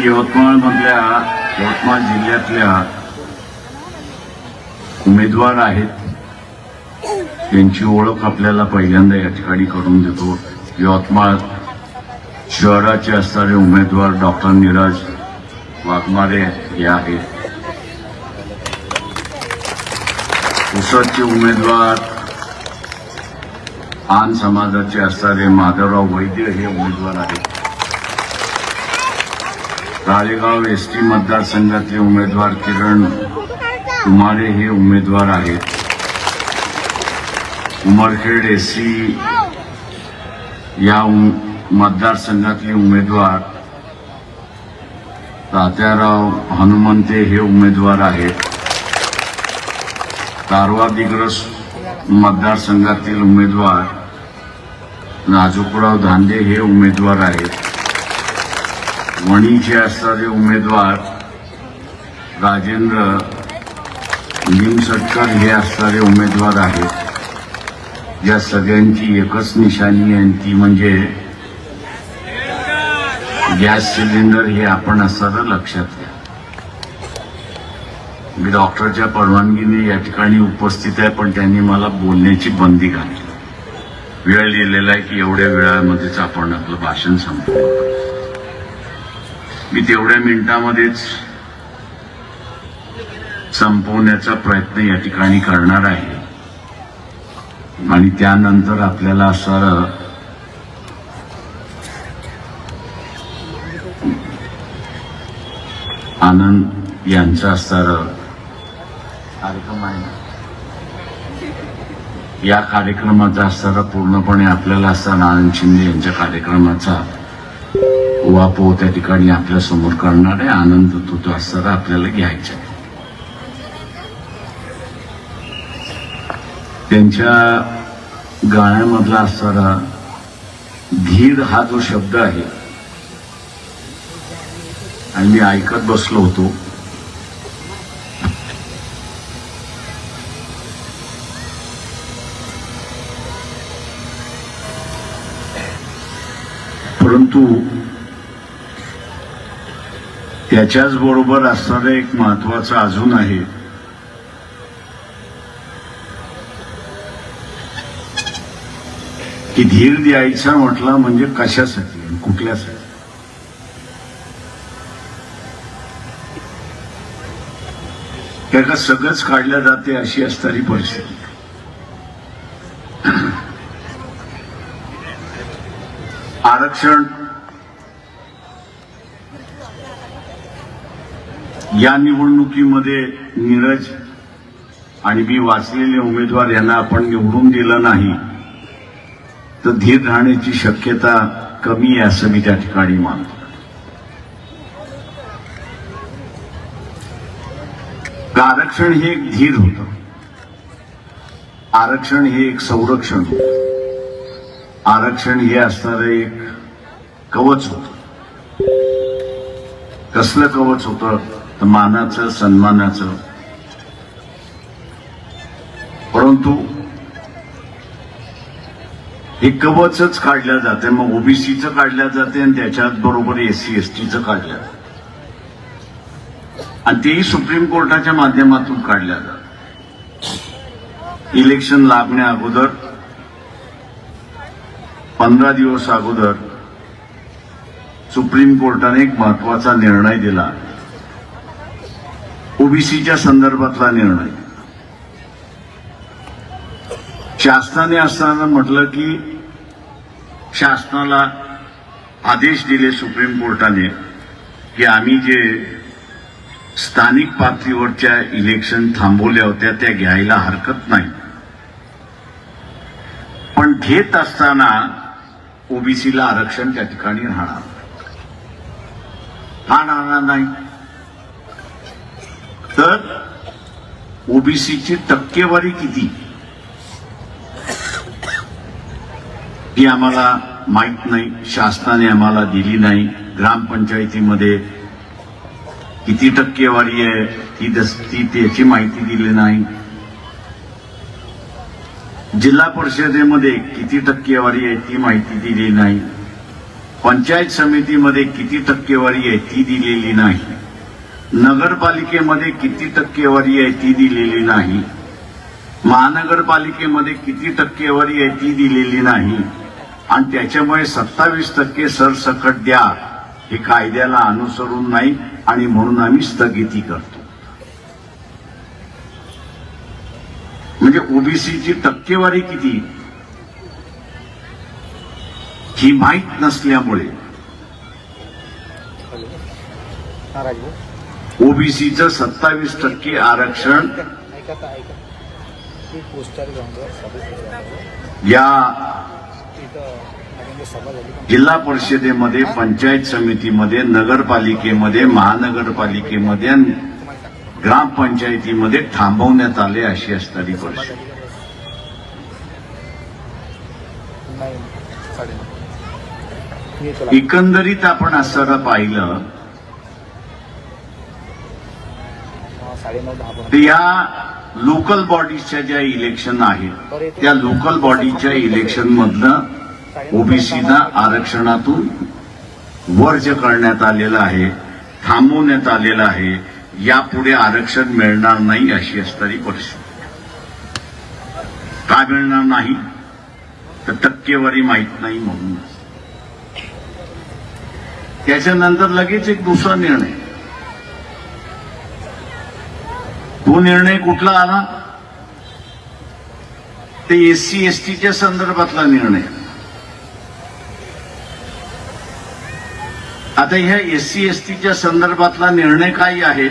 यवतमाळमधल्या यवतमाळ जिल्ह्यातल्या उमेदवार आहेत. त्यांची ओळख आपल्याला पहिल्यांदा या ठिकाणी करून देतो. यवतमाळ शहराचे असणारे उमेदवार डॉक्टर निराज वाघमारे हे आहेत. पुसदचे उमेदवार आन समाजाचे असणारे माधवराव वैद्य हे उमेदवार आहेत. राळेगाव एस टी मतदारसंघातले उमेदवार किरण कुमारे हे उमेदवार आहेत. उमरखेड एस सी या उम- मतदारसंघातले उमेदवार तात्याराव हनुमंते हे उमेदवार आहेत. कारवा दिग्रस मतदारसंघातील उमेदवार नाजुकराव धांदे हे उमेदवार आहेत. वणीचे असणारे उमेदवार राजेंद्र निमसटकर हे असणारे उमेदवार आहेत. या सगळ्यांची एकच निशाणी आहे ती म्हणजे गॅस सिलेंडर हे आपण असताना लक्षात घ्या. मी डॉक्टरच्या परवानगीने या ठिकाणी उपस्थित आहे पण त्यांनी मला बोलण्याची बंदी घातली. वेळ लिहिलेला आहे की एवढ्या वेळामध्येच आपण आपलं भाषण संपवलं मी तेवढ्या मिनिटामध्येच संपवण्याचा प्रयत्न या ठिकाणी करणार आहे. आणि त्यानंतर आपल्याला असं आनंद यांचा असणार कार्यक्रम आहे. या कार्यक्रमाचा असणारा पूर्णपणे आपल्याला असताना आनंद शिंदे यांच्या कार्यक्रमाचा वापो त्या ठिकाणी आपल्यासमोर करणारे आहे आनंद तो तो असणारा आपल्याला घ्यायचा आहे. त्यांच्या गाण्यामधला असणारा धीर हा जो शब्द आहे आणि मी ऐकत बसलो होतो. परंतु त्याच्याच बरोबर असणारं एक महत्वाचं अजून आहे. की धीर द्यायचा म्हटला म्हणजे कशासाठी कुठल्यासाठी? त्याला सगळंच काढलं जाते अशी असणारी परिस्थिती. आरक्षण या निवडणुकीमध्ये नीरज आणि मी वाचलेले उमेदवार यांना आपण निवडून दिलं नाही. तर धीर राहण्याची शक्यता कमी आहे असं मी त्या ठिकाणी मानतो. आरक्षण हे एक धीर होतं? आरक्षण हे एक संरक्षण होत. आरक्षण हे असणारं एक कवच होत. कसलं कवच होतं? मानाचं सन्मानाचं. परंतु हे कवचच काढल्या जाते. मग ओबीसीचं काढल्या जाते आणि त्याच्यात बरोबर एससी एसटीचं काढल्या जाते. आणि तेही सुप्रीम कोर्टाच्या माध्यमातून काढल्या जातात इलेक्शन लागण्या अगोदर पंधरा दिवस अगोदर सुप्रीम कोर्टाने एक महत्त्वाचा निर्णय दिला. ओबीसीच्या संदर्भातला निर्णय. शासनाने असताना म्हटलं की शासनाला आदेश दिले सुप्रीम कोर्टाने की आम्ही जे स्थानिक पातळीवरच्या इलेक्शन थांबवल्या होत्या त्या घ्यायला हरकत नाही. पण घेत असताना ओबीसीला आरक्षण त्या ठिकाणी राहणार. का राहणार नाही. तर ओबीसीची टक्केवारी किती? ती आम्हाला माहीत नाही शासनाने आम्हाला दिली नाही ग्रामपंचायतीमध्ये किती टक्केवारी आहे ती दस ती त्याची माहिती दिली नाही. जिल्हा परिषदेमध्ये किती टक्केवारी आहे ती माहिती दिली नाही. पंचायत समितीमध्ये किती टक्केवारी आहे ती दिलेली नाही. नगरपालिकेमध्ये किती टक्केवारी आहे ती दिलेली नाही? महानगरपालिकेमध्ये किती टक्केवारी आहे ती दिलेली नाही? आणि त्याच्यामुळे सत्तावीस टक्के सरसकट द्या. हे कायद्याला अनुसरून नाही आणि म्हणून आम्ही स्थगिती करतो. म्हणजे ओबीसीची टक्केवारी किती? ही माहीत नसल्यामुळे. ओबीसीचं सत्तावीस टक्के आरक्षण. या जिल्हा परिषदेमध्ये पंचायत समितीमध्ये नगरपालिकेमध्ये महानगरपालिकेमध्ये. ग्रामपंचायतीमध्ये थांबवण्यात आले अशी असणारी लागलो. एकंदरीत आपण असं पाहिलं हा, साडेनऊ दहा तर या लोकल बॉडीजच्या ज्या इलेक्शन आहेत त्या लोकल बॉडीच्या इलेक्शन मधनं ओबीसीना आरक्षणातून वर्ज करण्यात आलेलं आहे थांबवण्यात आलेलं आहे यापुढे आरक्षण मिळणार नाही अशी असणारी परिस्थिती. का मिळणार नाही? तर टक्केवारी माहीत नाही म्हणून त्याच्यानंतर लगेच एक दुसरा निर्णय. तो निर्णय कुठला आला? ते एससी एसटीच्या संदर्भातला निर्णय. आता ह्या एससी एसटीच्या संदर्भातला निर्णय काय आहे?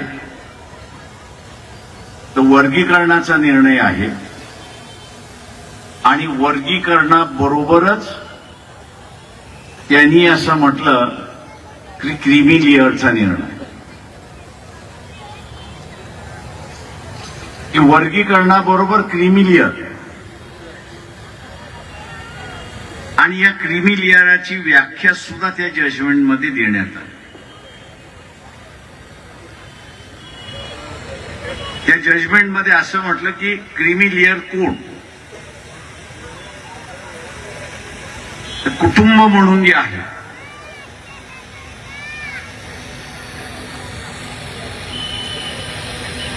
तर वर्गीकरणाचा निर्णय आहे. आणि वर्गीकरणाबरोबरच त्यांनी असं म्हटलं की क्रिमी निर्णय. की वर्गीकरणाबरोबर क्रिमिलियर लेअर आणि या क्रिमिलियराची व्याख्या सुद्धा त्या जजमेंटमध्ये देण्यात आली. त्या जजमेंटमध्ये असं म्हटलं की क्रिमिलियर लेअर कोण कुटुंब म्हणून जे आहे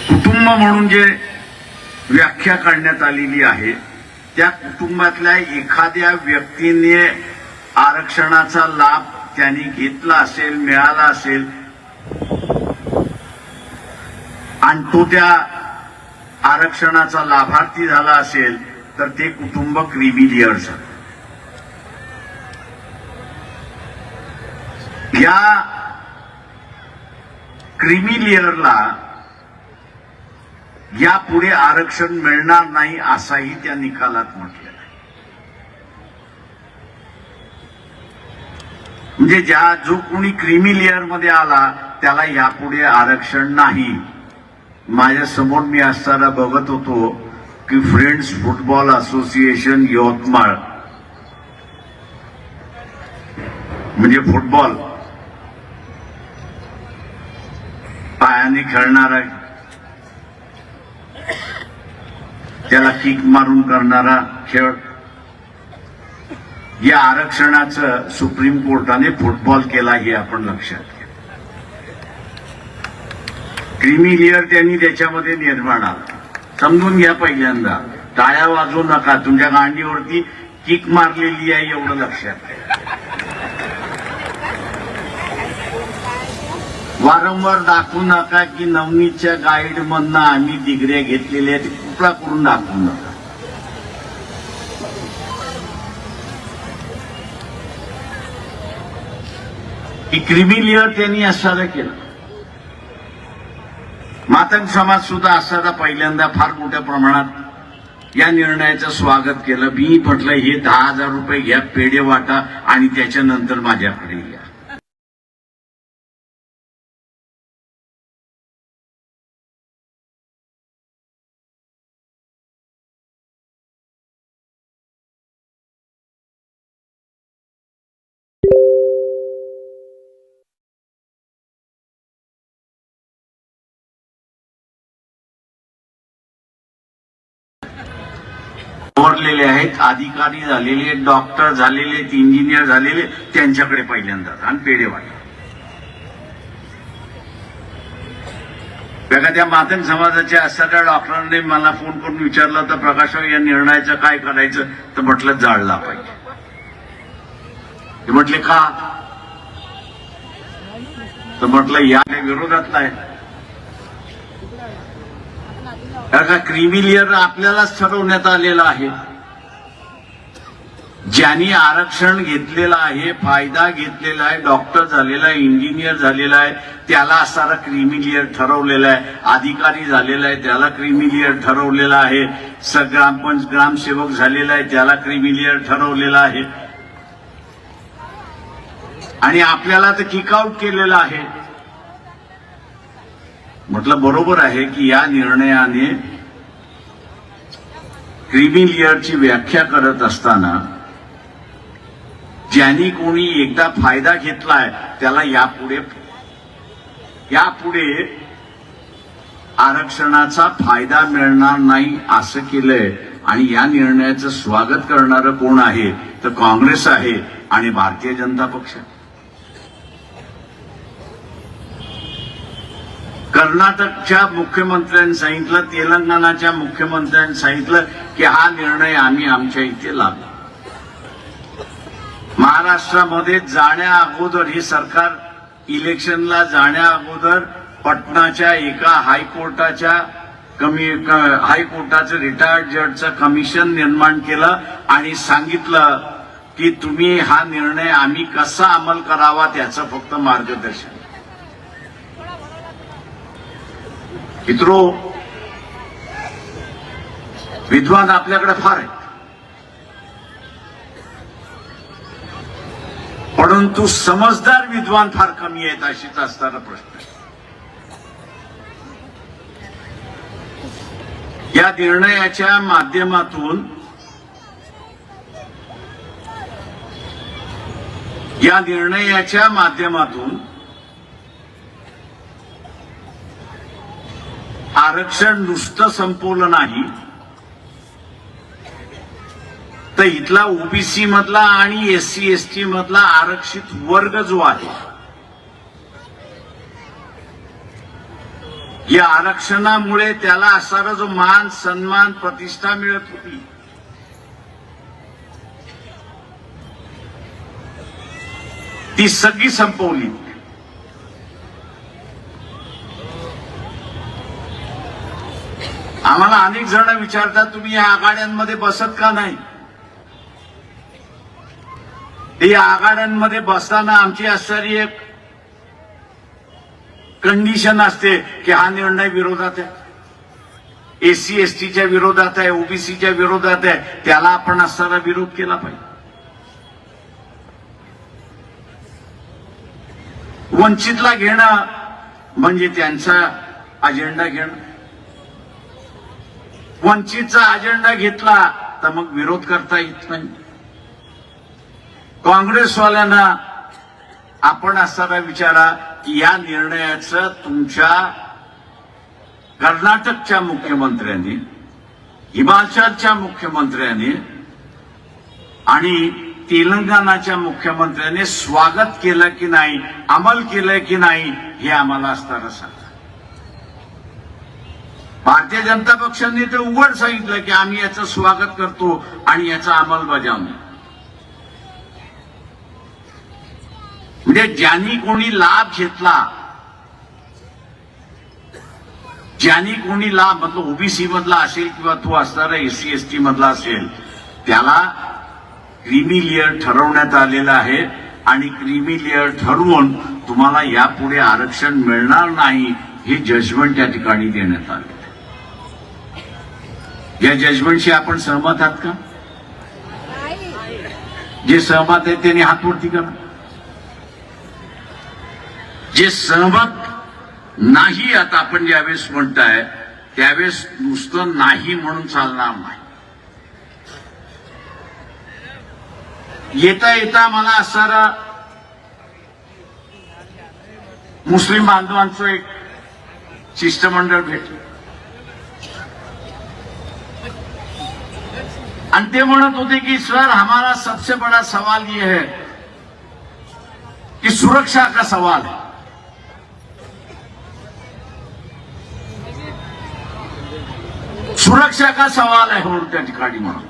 कुटुंब म्हणून जे व्याख्या काढण्यात आलेली आहे त्या कुटुंबातल्या एखाद्या व्यक्तीने आरक्षणाचा लाभ त्यांनी घेतला असेल मिळाला असेल आणि तो त्या आरक्षणाचा लाभार्थी झाला असेल तर ते कुटुंब क्रिमिलियरचं या क्रिमिलियरला यापुढे आरक्षण मिळणार नाही असाही त्या निकालात म्हटलेला म्हणजे ज्या जो कोणी क्रिमी लेअरमध्ये आला त्याला यापुढे आरक्षण नाही. माझ्यासमोर मी असताना बघत होतो की फ्रेंड्स फुटबॉल असोसिएशन यवतमाळ म्हणजे फुटबॉल पायाने खेळणारा त्याला किक मारून करणारा खेळ. या आरक्षणाचं सुप्रीम कोर्टाने फुटबॉल केला हे आपण लक्षात घ्या. क्रिमी लेअर त्यांनी त्याच्यामध्ये निर्माण आला. समजून घ्या पहिल्यांदा. टाळ्या वाजवू नका. तुमच्या गांडीवरती किक मारलेली आहे एवढं लक्षात घ्या. वारंवार दाखवू नका की नवनीतच्या गाईड मधनं आम्ही डिग्र्या घेतलेल्या आहेत. तुकडा करून दाखवू नका क्रिमिलियर त्यांनी असादा केलं. मातंग समाज सुद्धा असादा पहिल्यांदा फार मोठ्या प्रमाणात या निर्णयाचं स्वागत केलं. मी म्हटलं हे दहा हजार रुपये घ्या पेढे वाटा आणि त्याच्यानंतर माझ्याकडे या आहेत अधिकारी झालेले आहेत डॉक्टर झालेले आहेत इंजिनियर झालेले त्यांच्याकडे पहिल्यांदा आणि पेढेवाले वाटा त्या माध्यम समाजाच्या असणाऱ्या डॉक्टरांनी मला फोन करून विचारलं तर प्रकाशराव या निर्णयाचं काय करायचं? तर म्हटलं जाळला पाहिजे. ते म्हटले का? तर म्हटलं या विरोधात नाही कारण का क्रिमिलियर आपल्यालाच ठरवण्यात आलेलं आहे. ज्यांनी आरक्षण घेतलेलं आहे फायदा घेतलेला आहे डॉक्टर झालेला आहे इंजिनियर झालेला आहे त्याला असणारा क्रिमिलियर ठरवलेला आहे. अधिकारी झालेला आहे त्याला क्रिमिलियर ठरवलेला आहे. सग्रामपंच ग्रामसेवक झालेला आहे त्याला क्रिमिलियर ठरवलेला आहे. आणि आपल्याला तर किकआउट केलेलं आहे. म्हटलं बरोबर आहे की या निर्णयाने क्रिमिलियरची व्याख्या करत असताना ज्यांनी कोणी एकदा फायदा घेतलाय त्याला यापुढे यापुढे आरक्षणाचा फायदा मिळणार नाही असं केलंय आणि या निर्णयाचं स्वागत करणारं कोण आहे? तर काँग्रेस आहे आणि भारतीय जनता पक्ष. कर्नाटकच्या मुख्यमंत्र्यांनी सांगितलं तेलंगणाच्या मुख्यमंत्र्यांनी सांगितलं की हा निर्णय आम्ही आमच्या इथे लावला. महाराष्ट्रामध्ये जाण्या अगोदर हे सरकार इलेक्शनला जाण्या अगोदर पटनाच्या एका हायकोर्टाच्या कमी हायकोर्टाचं रिटायर्ड जजचं कमिशन निर्माण केलं आणि सांगितलं की तुम्ही हा निर्णय आम्ही कसा अंमल करावा त्याचं फक्त मार्गदर्शन. मित्रो विद्वान आपल्याकडे फार आहेत. परंतु समजदार विद्वान फार कमी आहेत अशीच असणारा प्रश्न आहे. या निर्णयाच्या माध्यमातून या निर्णयाच्या माध्यमातून आरक्षण नुसतं संपवलं नाही तर इथला ओबीसी मधला आणि एससी एसटी मधला आरक्षित वर्ग जो आहे या आरक्षणामुळे त्याला असणारा जो मान सन्मान प्रतिष्ठा मिळत होती. ती सगळी संपवली. आम्हाला अनेक जण विचारतात तुम्ही या आघाड्यांमध्ये बसत का नाही? या आघाड्यांमध्ये बसताना आमची असणारी एक कंडिशन असते की हा निर्णय विरोधात आहे. एससी एसटीच्या विरोधात आहे ओबीसीच्या विरोधात आहे त्याला आपण असणारा विरोध केला पाहिजे. वंचितला घेणं म्हणजे त्यांचा अजेंडा घेणं. वंचितचा अजेंडा घेतला तर मग विरोध करता येत नाही. काँग्रेसवाल्यांना आपण असताना विचारा की या निर्णयाचं तुमच्या कर्नाटकच्या मुख्यमंत्र्यांनी हिमाचलच्या मुख्यमंत्र्यांनी आणि तेलंगणाच्या मुख्यमंत्र्यांनी स्वागत केलं की नाही अमल केलं की नाही हे आम्हाला असताना सांगा. भारतीय जनता पक्षाने तर उघड सांगितलं की आम्ही याचं स्वागत करतो आणि याचा अंमलबजावणी. म्हणजे ज्यांनी कोणी लाभ घेतला ज्यांनी कोणी लाभ मतलब ओबीसी मधला असेल किंवा तो असणारा एससी एसटी मधला असेल त्याला क्रीमी लेअर ठरवण्यात आलेलं आहे आणि क्रीमी लेअर ठरवून तुम्हाला यापुढे आरक्षण मिळणार नाही हे जजमेंट त्या ठिकाणी देण्यात आले. या जजमेंटशी आपण सहमत आहात का? जे सहमत आहेत त्यांनी हात वरती करा. जे सहमत नाही आता आपण ज्यावेळेस म्हणताय त्यावेळेस नुसतं नाही म्हणून चालणार नाही. येता येता मला असणारा मुस्लिम बांधवांचं एक शिष्टमंडळ भेटलं. आणि ते म्हणत होते की सर हमारा सबसे बड़ा सवाल ये है कि सुरक्षा का सवाल है. सुरक्षा का सवाल आहे म्हणून त्या ठिकाणी म्हणून.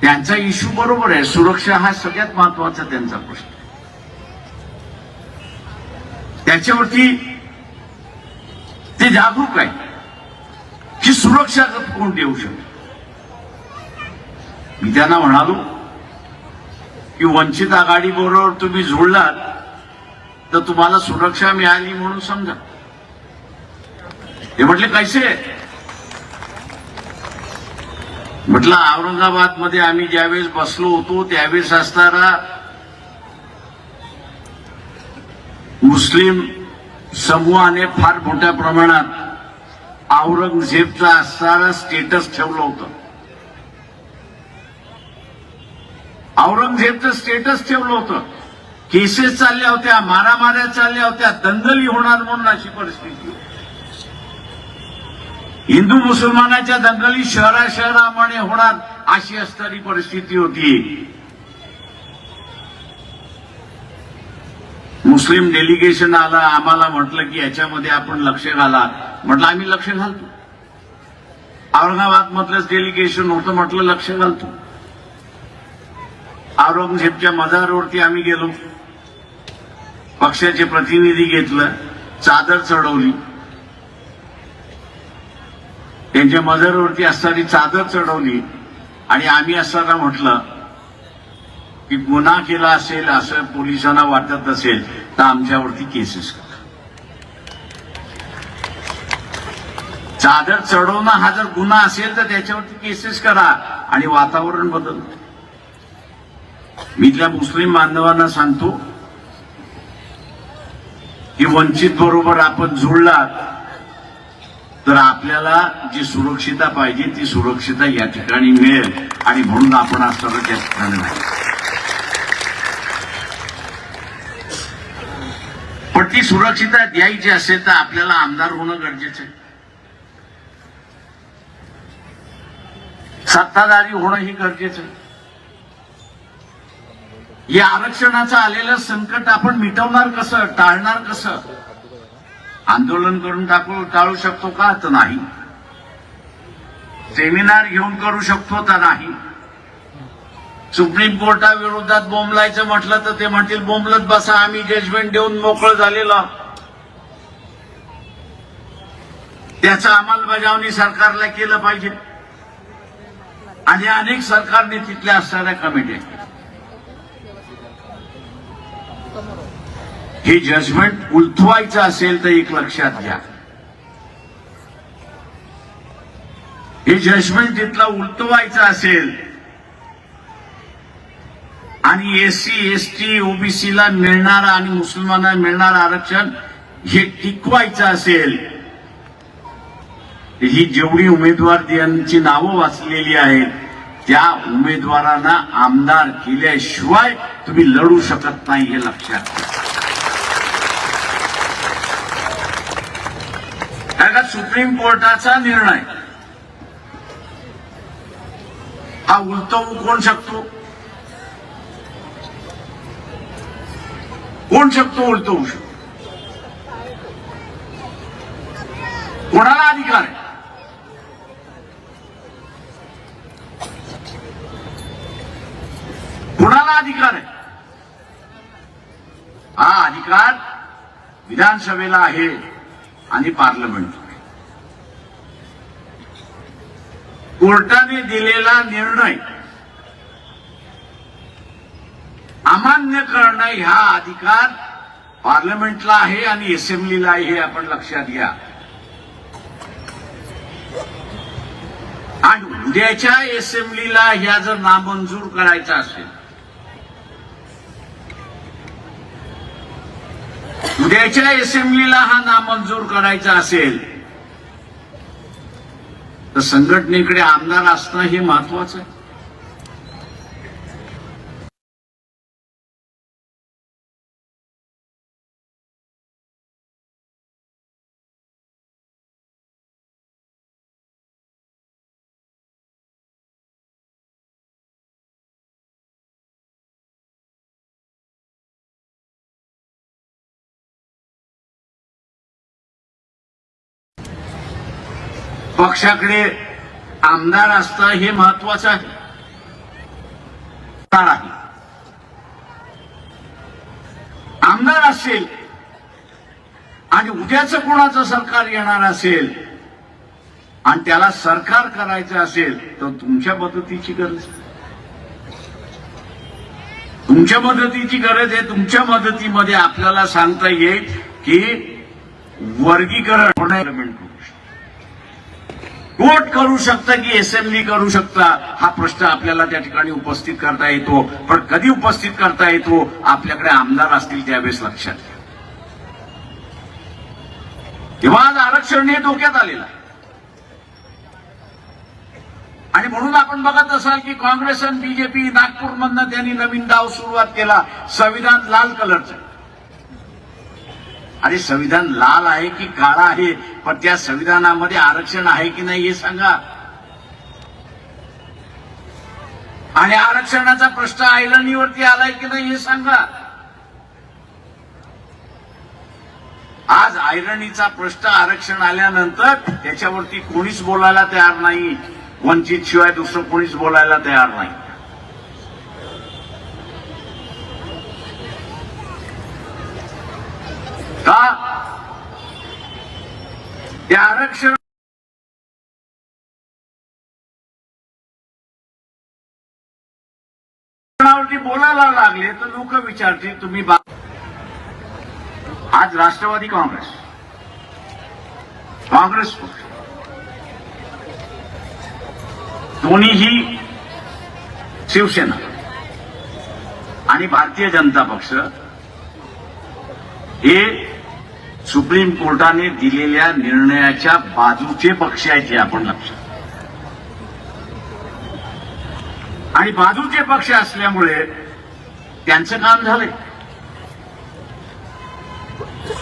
त्यांचा इश्यू बरोबर आहे. सुरक्षा हा सगळ्यात महत्त्वाचा त्यांचा प्रश्न त्याच्यावरती ते जागरूक आहे सुरक्षा कोण देऊ शकतो. मी त्यांना म्हणालो की वंचित आघाडी बरोबर तुम्ही जुळलात तर तुम्हाला सुरक्षा मिळाली म्हणून समजा. ते म्हटले कैसे? म्हटलं औरंगाबादमध्ये आम्ही ज्यावेळेस बसलो होतो त्यावेळेस असणारा मुस्लिम समूहाने फार मोठ्या प्रमाणात औरंगजेबचा असणारा स्टेटस ठेवलं होतं. औरंगजेबचं स्टेटस ठेवलं होतं. केसेस चालल्या होत्या मारामाऱ्या चालल्या होत्या दंगली होणार म्हणून अशी परिस्थिती. हिंदू मुसलमानाच्या दंगली शहरा शहरामध्ये होणार अशी असणारी परिस्थिती होती. मुस्लिम डेलिगेशन आलं आम्हाला म्हटलं की याच्यामध्ये आपण लक्ष घाला. म्हटलं आम्ही लक्ष घालतो. औरंगाबाद मधलंच डेलिगेशन होतं म्हटलं लक्ष घालतो. औरंगजेबच्या मजारवरती आम्ही गेलो. पक्षाचे प्रतिनिधी घेतलं चादर चढवली. त्यांच्या मजारवरती असणारी चादर चढवली. आणि आम्ही असताना म्हटलं की गुन्हा केला असेल असं पोलिसांना वाटत असेल तर आमच्यावरती केसेस करा. चादर चढवणं हा जर गुन्हा असेल तर त्याच्यावरती केसेस करा आणि वातावरण बदल. मी त्या मुस्लिम बांधवांना सांगतो की वंचित बरोबर आपण जुळलात तर आपल्याला जी सुरक्षिता पाहिजे ती सुरक्षिता या ठिकाणी मिळेल. आणि म्हणून आपण असं त्या ठिकाणी ती सुरक्षितता द्यायची असेल तर आपल्याला आमदार होणं गरजेचं आहे. सत्ताधारी होणं ही गरजेचं आहे. या आरक्षणाचं आलेलं संकट आपण मिटवणार कसं टाळणार कसं? आंदोलन करून टाकू टाळू शकतो का? तर नाही. सेमिनार घेऊन करू शकतो तर नाही. सुप्रीम कोर्टाविरोधात बोंबलायचं म्हटलं तर ते म्हणतील बोंबलत बसा आम्ही जजमेंट देऊन मोकळं झालेलो. त्याचं अंमलबजावणी सरकारला केलं पाहिजे. आणि अनेक सरकारने तिथल्या असणाऱ्या कमिटी हे जजमेंट उलथवायचं असेल तर एक लक्षात घ्या. हे जजमेंट तिथलं उलटवायचं असेल आणि एससी एसटी ओबीसीला मिळणारा आणि मुस्लिमांना मिळणारं आरक्षण हे टिकवायचं असेल ही जेवढी उमेदवार यांची नावं वाचलेली आहेत त्या उमेदवारांना आमदार केल्याशिवाय तुम्ही लढू शकत नाही हे लक्षात का सुप्रीम कोर्टाचा निर्णय हा उलटवू कोण शकतो? कोण शकतो उलटवू शकतो? कोणाला अधिकार आहे? कोणाला अधिकार आहे? हा अधिकार विधानसभेला आहे आणि पार्लमेंट कोर्टाने दिलेला निर्णय अमान्य करणं हा अधिकार पार्लमेंटला आहे आणि असेंब्लीला आहे हे आपण लक्षात घ्या. आणि उद्याच्या असेंब्लीला ह्या जर नामंजूर करायचा असेल उद्याच्या असेंब्लीला हा नामंजूर करायचा असेल तर संघटनेकडे आमदार असणं हे महत्वाचं आहे. पक्षाकडे आमदार असतं हे महत्वाचं आहे. आमदार आमदार असेल आणि उद्याच कोणाचं सरकार येणार असेल आणि त्याला सरकार करायचं असेल तर तुमच्या मदतीची गरज तुमच्या मदतीची गरज आहे. तुमच्या मदतीमध्ये आपल्याला सांगता येईल की वर्गीकरण होणार वोट करू शकता की असेंब्ली करू शकता? हा प्रश्न आपल्याला त्या ठिकाणी उपस्थित करता येतो. पण कधी उपस्थित करता येतो? आपल्याकडे आमदार असतील त्यावेळेस लक्षात घ्या. तेव्हा आज आरक्षण हे धोक्यात आलेलं आणि म्हणून आपण बघत असाल की काँग्रेस आणि बीजेपी नागपूरमधनं त्यांनी नवीन डाव सुरुवात केला. संविधान लाल कलरचं आणि संविधान लाल आहे की काळा आहे? पण त्या संविधानामध्ये आरक्षण आहे की नाही हे सांगा. आणि आरक्षणाचा प्रश्न आयलंडीवरती आलाय की नाही हे सांगा. आज आयरणीचा प्रश्न आरक्षण आल्यानंतर त्याच्यावरती कोणीच बोलायला तयार नाही. वंचित शिवाय दुसरं कोणीच बोलायला तयार नाही. का? ते आरक्षण बोलायला लागले तर लोक विचारतील तुम्ही आज राष्ट्रवादी काँग्रेस. काँग्रेस पक्ष. दोन्हीही शिवसेना आणि भारतीय जनता पक्ष हे सुप्रीम कोर्टाने दिलेल्या निर्णयाच्या बाजूचे पक्ष आहेत हे आपण लक्षात आणि बाजूचे पक्ष असल्यामुळे त्यांचं काम झालंय.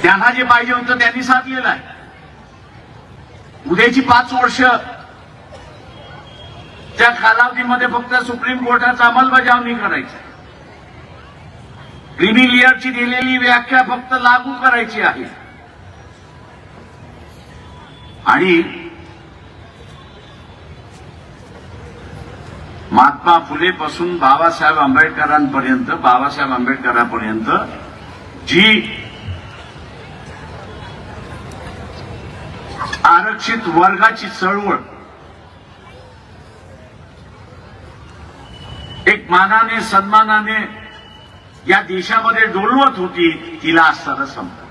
त्यांना जे पाहिजे होतं त्यांनी साधलेलं आहे. उद्याची पाच वर्ष त्या कालावधीमध्ये फक्त सुप्रीम कोर्टाचा अंमलबजावणी करायची क्रिमिलियरची दिलेली व्याख्या फक्त लागू करायची आहे. आणि महात्मा फुले पासून बाबासाहेब आंबेडकरांपर्यंत बाबासाहेब आंबेडकरांपर्यंत जी आरक्षित वर्गाची चळवळ एक मानाने सन्मानाने या देशामध्ये डोलवत होती तिला असताना संपलं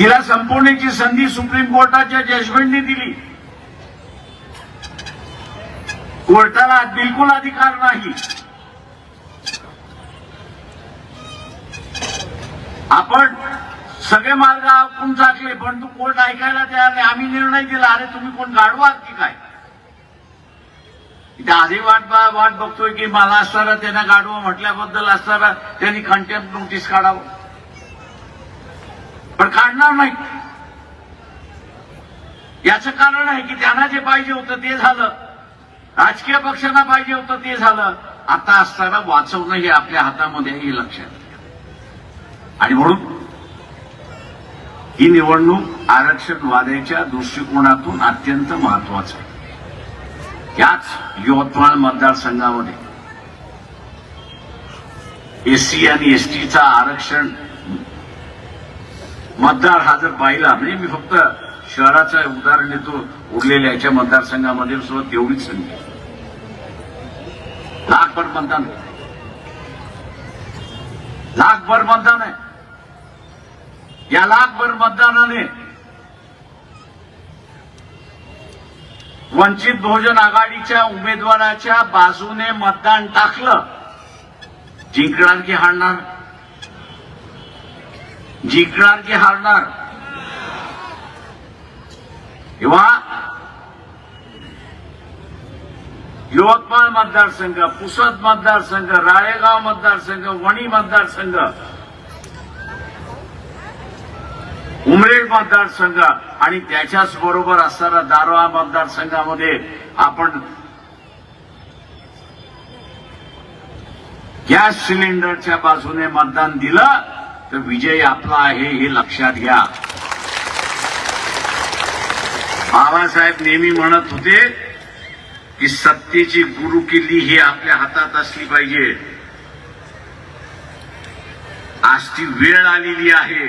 तिला संपवण्याची संधी सुप्रीम कोर्टाच्या जजमेंटने दिली. कोर्टाला बिलकुल अधिकार नाही. आपण सगळे मार्ग आपण टाकले पण तू कोर्ट ऐकायला तयार नाही. आम्ही निर्णय दिला अरे तुम्ही कोण गाडवा की काय? इथे आधी वाट बा- वाट बघतोय की मला असताना त्यांना गाडवा म्हटल्याबद्दल असताना त्यांनी कंटेम्प्ट नोटीस काढावं. पण काढणार नाही याचं कारण आहे की त्यांना जे पाहिजे होतं ते झालं. राजकीय पक्षांना पाहिजे होतं ते झालं. आता असताना वाचवणं हे आपल्या हातामध्ये हे लक्षात आणि म्हणून ही निवडणूक आरक्षणवादाच्या दृष्टिकोनातून अत्यंत महत्वाचं आहे. याच यवतमाळ मतदारसंघामध्ये एससी आणि एसटीचा आरक्षण मतदार हा जर पाहिला म्हणजे मी फक्त शहराचं उदाहरण देतो उरलेल्या याच्या मतदारसंघामध्ये सुद्धा तेवढीच संख्या लाखभर मतदान लाखभर मतदान आहे. या लाखभर मतदानाने वंचित बहुजन आघाडीच्या उमेदवाराच्या बाजूने मतदान टाकलं. जिंकणार की हाणणार? जिंकणार की हारणार? किंवा यवतमाळ मतदारसंघ पुसद मतदारसंघ राळेगाव मतदारसंघ वणी मतदारसंघ उमरेड मतदारसंघ आणि त्याच्याच बरोबर असणारा दारवा मतदारसंघामध्ये आपण गॅस सिलेंडरच्या बाजूने मतदान दिलं. तर विजय आपला आहे हे लक्षात घ्या. बाबासाहेब नेहमी म्हणत होते की सत्तेची गुरु किल्ली ही आपल्या हातात असली पाहिजे. आज ती वेळ आलेली आहे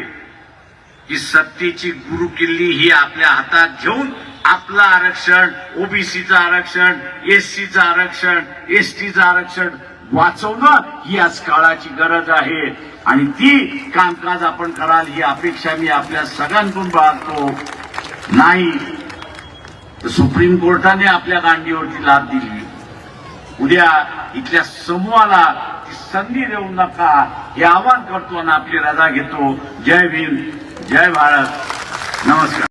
की सत्तेची गुरु किल्ली ही आपल्या हातात घेऊन आपलं आरक्षण ओबीसीचं आरक्षण एससीचं आरक्षण एसटीचं आरक्षण वाचवणं ही आज काळाची गरज आहे. आणि ती कामकाज आपण कराल ही अपेक्षा मी आपल्या सगळ्यांकडून बाळगतो. नाही तर सुप्रीम कोर्टाने आपल्या गांडीवरती लाभ दिली. उद्या इथल्या समूहाला ती संधी देऊ नका हे आवाहन करतो आणि आपली रजा घेतो. जय भीम जय भारत. नमस्कार.